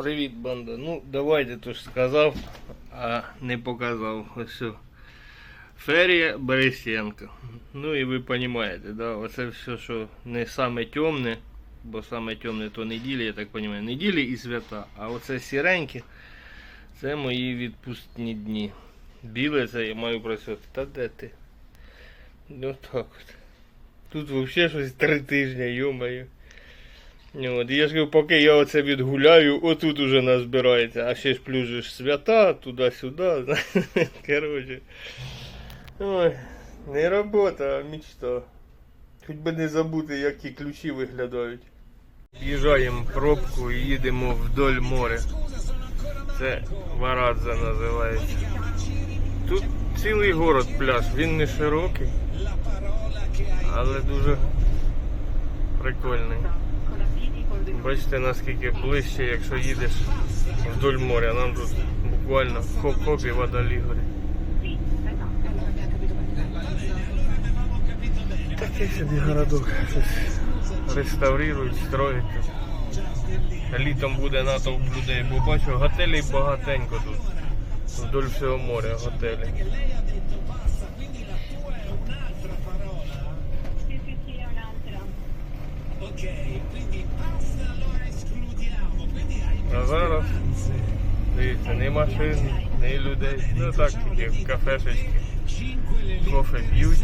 Привіт, банда. Ну, давайте то ж сказав, а не показав. Ось. Ферія Борисенко. Ну і ви розумієте, да? оце все, що не саме темне, бо саме темне то неділі, я так розумію, неділі і свята. А оце сіреньке, це мої відпускні дні. Біле це я маю працювати. Та де ти? Ну так от. Тут взагалі щось три тижні, йомаю. От, я ж кажу, поки я оце відгуляю, отут уже назбирається, а ще ж плюс свята, туди-сюди. Коротше. Ой, не робота, а мечта. Хоч би не забути, як ті ключі виглядають. Їжджаємо пробку і їдемо вдоль моря. Це Варадза називається. Тут цілий город пляж, він не широкий, але дуже прикольний. Бачите, наскільки ближче, якщо їдеш вдоль моря. Нам тут буквально хоп-хоп і вода лігорі. Такий собі городок. Щось реставрують, строять. Літом буде натовп людей, бо бачу, готелей багатенько тут. Вдоль всього моря готелі. А зараз дивіться, ні машин, ні людей. Ну так тільки кафешечки. Кофе п'ють,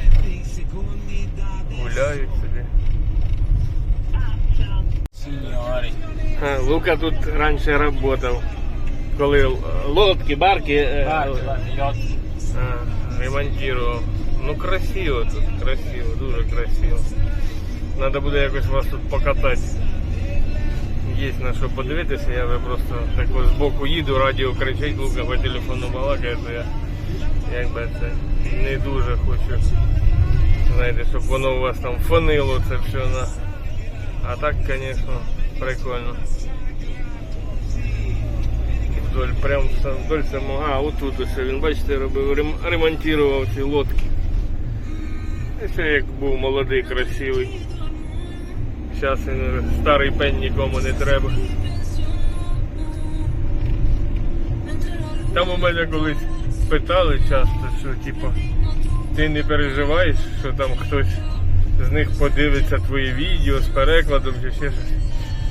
гуляють собі. Signori, А, Лука тут раніше працював. Коли л- лодки, барки е, guardi, guardi, gli occhi. а, ремонтував. Ну красиво тут, красиво, дуже красиво. Треба буде якось вас тут покатати. Є на що подивитися, я би просто так ось збоку їду, радіо кричить, Лука по телефону балакає, то я якби це не дуже хочу. Знаєте, щоб воно у вас там фонило це все на. А так, звісно, прикольно. Вдоль, прям вдоль самого. А, отут ось він, бачите, робив, ремонтував ці лодки. Ще як був молодий, красивий. Зараз старий пень нікому не треба. Там у мене колись питали часто, що типу, ти не переживаєш, що там хтось з них подивиться твої відео з перекладом чи ще щось.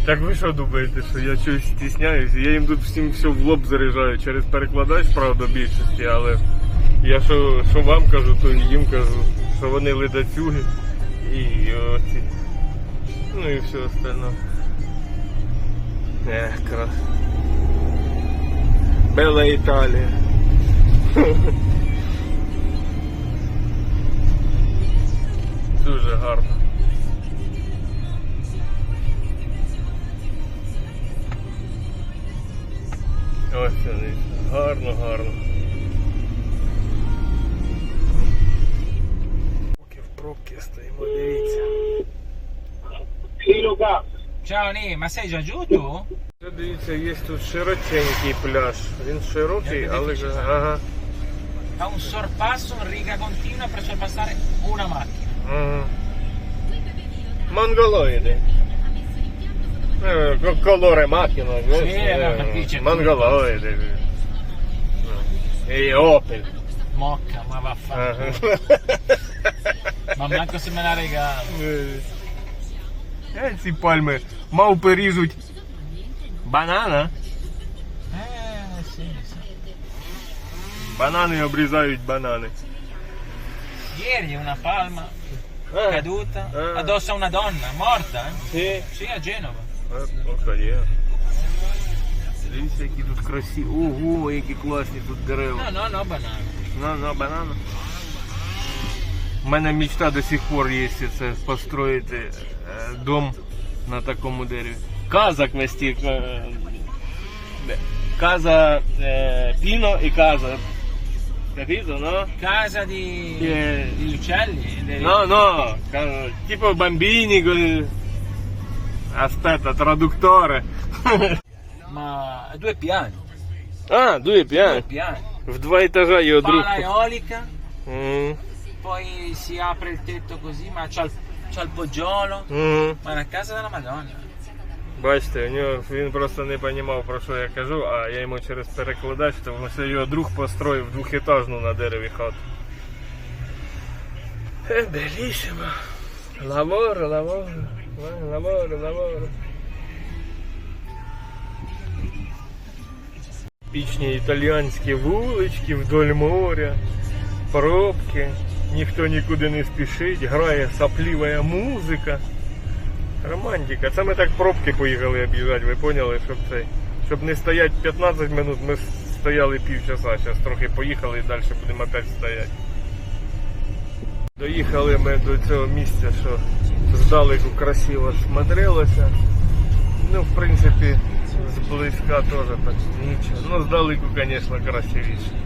Так ви що думаєте, що я щось стісняюся? Я їм тут всім все в лоб заряджаю через перекладач, правда, більшості, але я що, що вам кажу, то і їм кажу, що вони ледацюги і оці. Ну і все остальне. Ех, крас. Бела Італія. Дуже гарно. Ось вони. Гарно, гарно. Поки в пробці стоїмо, дивіться. Ciao Ni, ma sei già giù tu? Це, Дивіться, є тут широченький пляж. Він широкий, але ага. Fa un sorpasso in riga continua per sorpassare una macchina. ага. Монголоїди. Е, ко- Колоре макіно, знаєш, Sì, е, no, capisci. монголоїди. Ну. І опель. Mocca, ma Ага. vaffanculo. Ma manco se me la regalo. Е, Ці пальми мавпи ріжуть банана. Eh, sì. Банани обрізають банани. Ieri una palma А, caduta Ah. addosso a una donna, morta, eh? Sì. Sì, a Genova. Є. Дивіться, які тут красиві. Ого, які класні тут дерева. No, no, no, banane. На, на банана. У мене мечта до сих пор є це построїти е, дом на такому дереві. Каза квесті. е, де? Каза е, піно і каза. Capito, no? Casa di, Eh. di uccelli? dei- No, no, tipo bambini con... Aspetta, traduttore. Ma due piani, ah, due due piani. В два етажа його друг. Pala eolica, М, poi si apre il tetto così, ma c'ha il, c'ha il poggiolo. м. Ma è una casa della Madonna. Бачите, у нього він просто не розумів, про що я кажу, а я йому через перекладач, тому що його друг построїв двохетажну на дереві хату. Е, белісимо. Ламоре, ламоре, ламоре, ламоре. Пічні італіянські вулички вдоль моря, пробки, ніхто нікуди не спішить, грає саплівая музика. Романтика. Це ми так пробки поїхали об'їжджати, ви поняли, щоб цей. Щоб не стояти 15 минут, ми стояли півчаса, зараз трохи поїхали і далі будемо опять стояти. Доїхали ми до цього місця, що здалеку красиво смотрелося. Ну, в принципі, зблизька теж так нічого. Ну, здалеку, звісно, красивіше.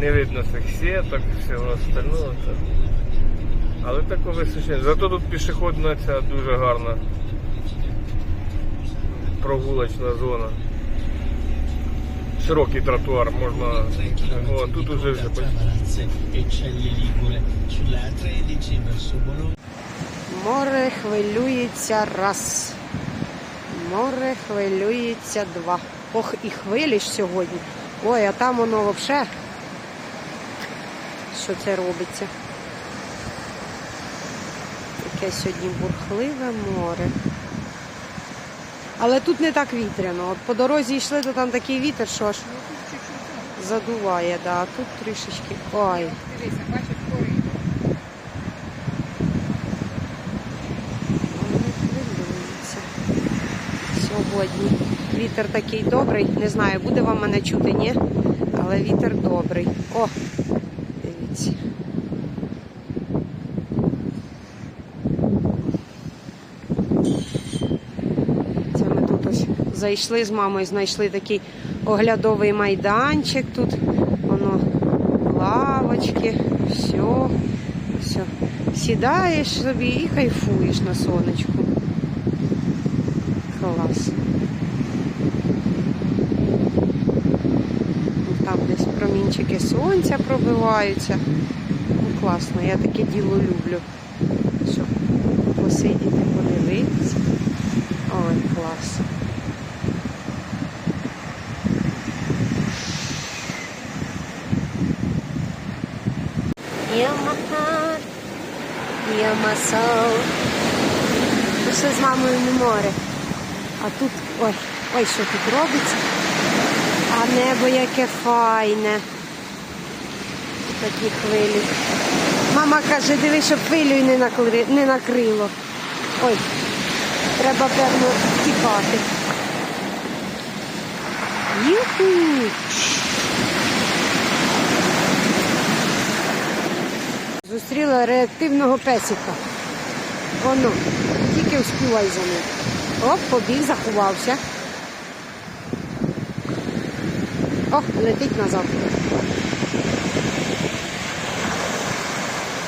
Не видно цих сіток, всього остального. Але такого височення. Зато тут пішохідна ця дуже гарна прогулочна зона. Широкий тротуар можна. О, тут уже вже бачите. Tamarazze Ceglie Ligure sulla A13 verso Bologna. Море хвилюється раз. Море хвилюється два. Ох, і хвилі ж сьогодні. Ой, а там воно взагалі. Що це робиться? Таке сьогодні бурхливе море. Але тут не так вітряно. От по дорозі йшли, то там такий вітер, що аж задуває, да. а тут трішечки. Ой. Вони хвилюються. Сьогодні вітер такий добрий. Не знаю, буде вам мене чути, ні. Але вітер добрий. О, дивіться. Це ми тут ось зайшли з мамою, знайшли такий оглядовий майданчик тут. Воно лавочки, все. Все. Сідаєш собі і кайфуєш на сонечку. Клас. Там десь промінчики сонця пробиваються. Ну, класно, я таке діло люблю. Щоб посидіти, подивитися. Ой, клас. Я махар, я масал. Пішли з мамою на море. А тут, ой, ой, що тут робиться? А небо яке файне. Такі хвилі. Мама каже, диви, щоб хвилю не, накли- не накрило. Ой, треба певно тікати. Юху! Зустріла реактивного песика. Воно, тільки вспівай за ним. Оп, побіг, заховався. О, летить назад.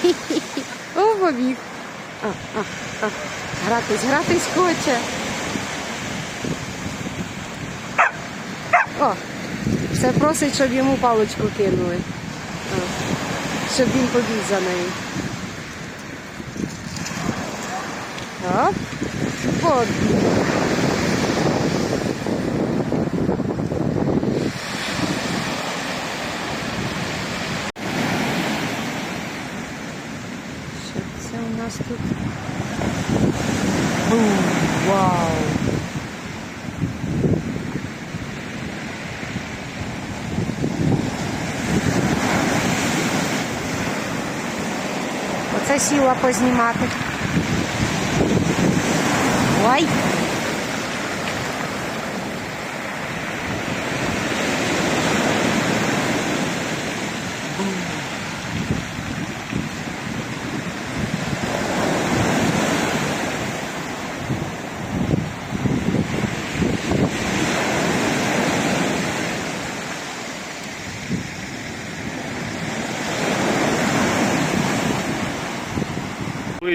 Хі-хі-хі. О, побіг. Гратись, гратись хоче. О, все просить, щоб йому паличку кинули. А, щоб він побіг за нею. Оп, побіг. Що це у нас тут? Бу, вау! Сіла познімати. Ой!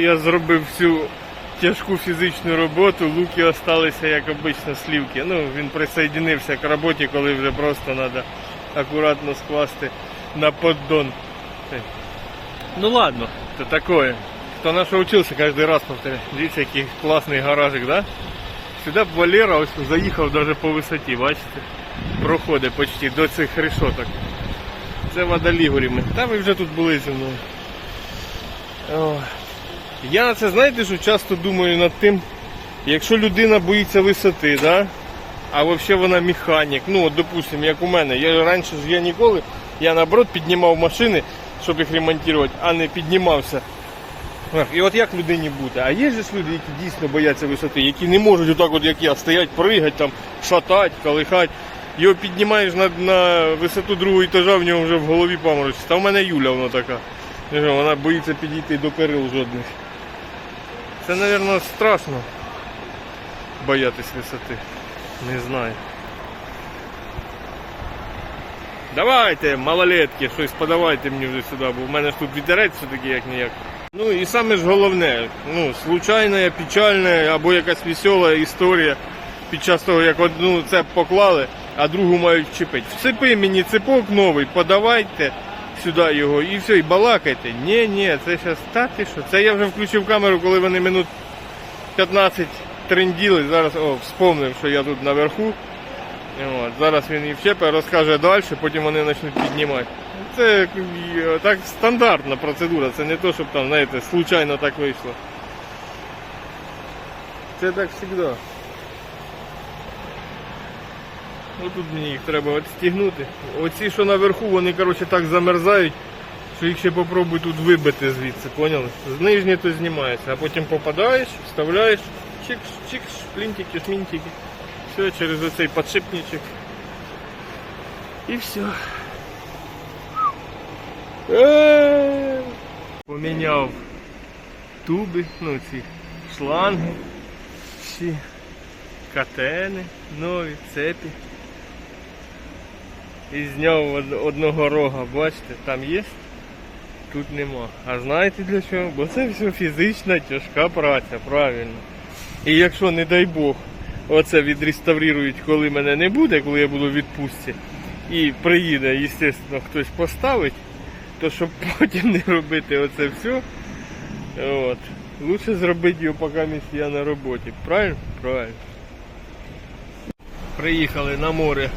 Я зробив всю тяжку фізичну роботу, луки залишилися, як обично, слівки. Ну, він присоединився к роботі, коли вже просто треба акуратно скласти на поддон. Ну ладно, це таке. Хто на що вчився, кожен раз повторяє. Дивіться, який класний гаражик, да? Сюди Валера ось заїхав навіть по висоті, бачите? Проходить почти до цих решоток. Це водолігурі ми. Та ви вже тут були зі мною. Ой. Я це знаєте, що часто думаю над тим, якщо людина боїться висоти, да? а взагалі вона механік. Ну, от, допустим, як у мене. Я раніше ж я ніколи, я наоборот піднімав машини, щоб їх ремонтувати, а не піднімався. І от як людині бути? А є ж люди, які дійсно бояться висоти, які не можуть отак, от, як я, стоять, пригати, там, шатати, колихати. Його піднімаєш на, на висоту другого етажа, в нього вже в голові паморочиться. Та в мене Юля вона така. Вона боїться підійти до перил жодних. Це, мабуть, страшно боятись висоти. Не знаю. Давайте, малолетки, щось подавайте мені вже сюди, бо в мене ж тут вітерець все-таки як ніяк. Ну і саме ж головне, ну, случайна, печальна або якась весела історія під час того, як одну цеп поклали, а другу мають вчепити. Вцепи мені цепок новий, подавайте сюди його і все, і балакайте. Ні, ні, це зараз та ти що? Це я вже включив камеру, коли вони минут 15 тренділи. Зараз о, вспомнив, що я тут наверху. От, зараз він і вчепе, розкаже далі, потім вони почнуть піднімати. Це е, так стандартна процедура, це не то, щоб там, знаєте, случайно так вийшло. Це так завжди. Ну тут мені їх треба відстігнути. Оці, що наверху, вони коротше так замерзають, що їх ще попробуй тут вибити звідси, поняли? З нижні то знімається, а потім попадаєш, вставляєш, чикс, чикс, плінтики, шмінтики. Все через оцей подшипничок. І все. Поміняв туби, ну ці шланги, всі катени, нові, цепі. І зняв од- одного рога, бачите, там є, тут нема. А знаєте для чого? Бо це все фізична тяжка праця, правильно. І якщо, не дай Бог, оце відреставрують, коли мене не буде, коли я буду в відпустці, і приїде, звісно, хтось поставить, то щоб потім не робити оце все, от, лучше зробити його, поки я на роботі. Правильно? Правильно. Приїхали на море.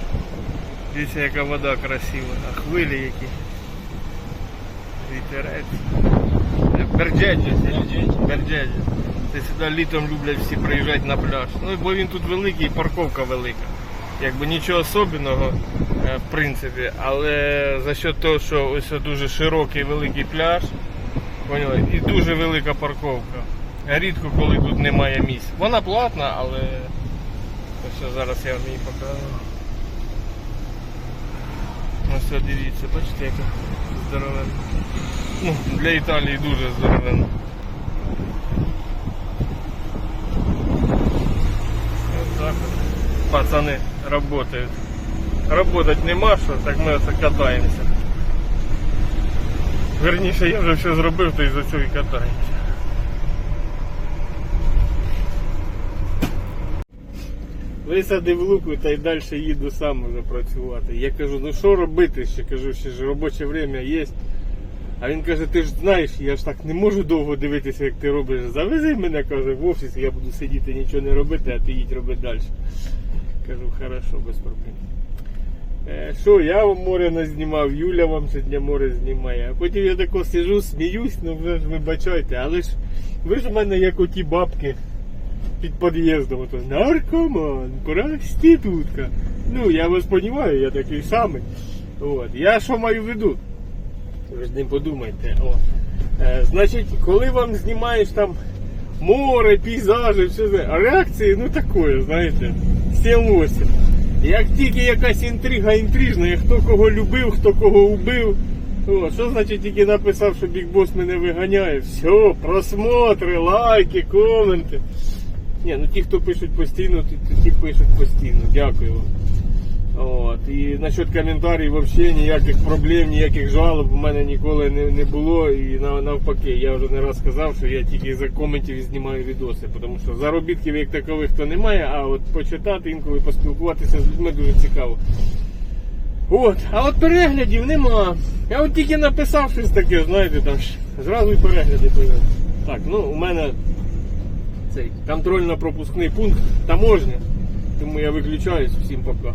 Дивіться, яка вода красива, а хвилі які. Вітерець. Берджеджі. Берджеджі. Це сюди літом люблять всі приїжджати на пляж. Ну, бо він тут великий парковка велика. Якби нічого особливого, е, в принципі, але за счет того, що ось дуже широкий великий пляж, поняли, і дуже велика парковка. Рідко коли тут немає місць. Вона платна, але ось зараз я вам її покажу. Ось от дивіться, бачите, яка здоровенна. Ну, для Італії дуже здоровенна. Вот так вот. Пацаны работают. Работать нема що, так ми оце катаємося. Верніше, я вже все зробив, то і за цього і катаємося. Висадив луку та й далі їду сам уже працювати. Я кажу, ну що робити ще? Кажу, ще ж робоче время є. А він каже, ти ж знаєш, я ж так не можу довго дивитися, як ти робиш. Завези мене, каже, в офіс, я буду сидіти, нічого не робити, а ти їдь робити далі. Кажу, хорошо, без проблем. Е, Що, я вам море не знімав, Юля вам сьогодні море знімає. А потім я тако сижу, сміюсь, ну вже ж вибачайте, але ж ви ж в мене як оті бабки під під'їздом, ото наркоман, проститутка. Ну, я вас розумію, я такий самий. От. Я що маю в виду? Ви ж не подумайте. О. Е, значить, коли вам знімаєш там море, пейзажі, все це, а реакції, ну такое, знаєте, 7-8. Як тільки якась інтрига інтрижна, хто кого любив, хто кого убив. О, що значить тільки написав, що Бік Бос мене виганяє? Все, просмотри, лайки, коменти. Ні, ну ті, хто пишуть постійно, ті, ті пишуть постійно. Дякую вам. От. І насчет коментарів взагалі ніяких проблем, ніяких жалоб у мене ніколи не, не було. І навпаки, я вже не раз сказав, що я тільки за коментів знімаю відоси, тому що заробітків як такових то немає, а от почитати інколи поспілкуватися з людьми дуже цікаво. От, а от переглядів нема. Я от тільки написав щось таке, знаєте, там зразу і перегляди появилися. Так, ну у мене цей контрольно-пропускний пункт таможня. Тому я виключаюсь. Всім пока.